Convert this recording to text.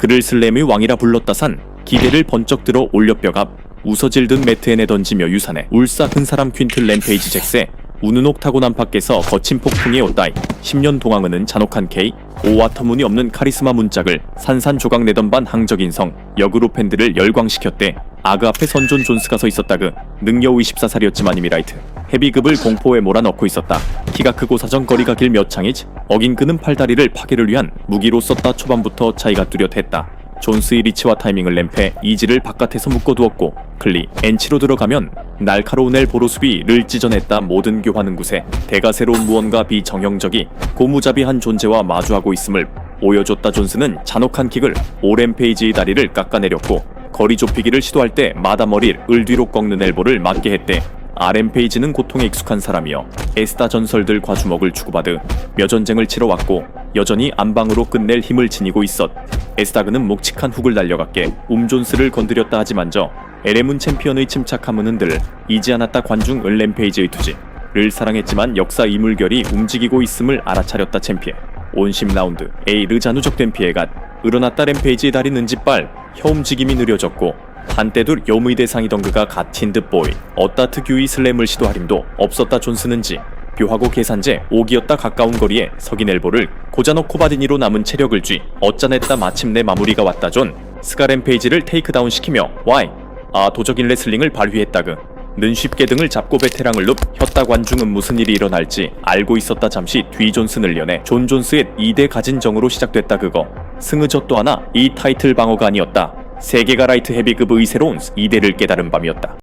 그를 슬램의 왕이라 불렀다산 기대를 번쩍 들어 올려 뼈갑 우서질든 매트에 내던지며 유산해 울사 큰 사람 퀸틀 램페이지 잭세 우는 옥 타고 난 밖에서 거친 폭풍이 오다이. 10년 동안은 잔혹한 K 오와 터무니없는 카리스마 문짝을 산산조각 내던 반 항적 인 성 역으로 팬들을 열광시켰대. 아그 앞에 선존 존스가 서 있었다 그 능력 24살이었지만 이미라이트 헤비급을 공포에 몰아넣고 있었다. 키가 크고 사정거리가 길 몇 창이지 어긴 그는 팔다리를 파괴를 위한 무기로 썼다 초반부터 차이가 뚜렷했다. 존스의 리치와 타이밍을 램페 이지를 바깥에서 묶어두었고 클리 엔치로 들어가면 날카로운 엘 보로 수비를 찢어냈다 모든 교환은 곳에 대가 새로운 무언가 비정형적이 고무자비한 존재와 마주하고 있음을 보여줬다 존스는 잔혹한 킥을 오렘페이지의 다리를 깎아내렸고 거리 좁히기를 시도할 때 마다 머리를 뒤로 꺾는 엘보를 맞게 했대 아렘페이지는 고통에 익숙한 사람이여 에스다 전설들과 주먹을 주고받으 며 전쟁을 치러왔고 여전히 안방으로 끝낼 힘을 지니고 있었. 에스다그는 묵직한 훅을 날려갔게 움존스를 건드렸다 하지만저 에레문 챔피언의 침착함은 흔들 이지 않았다 관중 을렘페이지의 투지 를 사랑했지만 역사 이물결이 움직이고 있음을 알아차렸다 챔피언. 온심 라운드 A 르자누적된 피해가 일어났다 램페이지의 다리 는지빨 혀 움직임이 느려졌고 한때도 염의 대상이던 그가 갓힌 듯보이 어따 특유의 슬램을 시도하림도 없었다 존스는지 묘하고 계산제 옥이었다 가까운 거리에 석인 엘보를 고자노 코바디니로 남은 체력을 쥐 어짜냈다 마침내 마무리가 왔다 존 스카램페이지를 테이크다운 시키며 와이 아 도적인 레슬링을 발휘했다그. 는 쉽게 등을 잡고 베테랑을 눕 혔다 관중은 무슨 일이 일어날지 알고 있었다 잠시 뒤 존슨을 연해 존 존스의 2대 가진 정으로 시작됐다 그거. 승의젓 또 하나 이 타이틀 방어가 아니었다 세계가 라이트 헤비급 의새로운 2대를 깨달은 밤이었다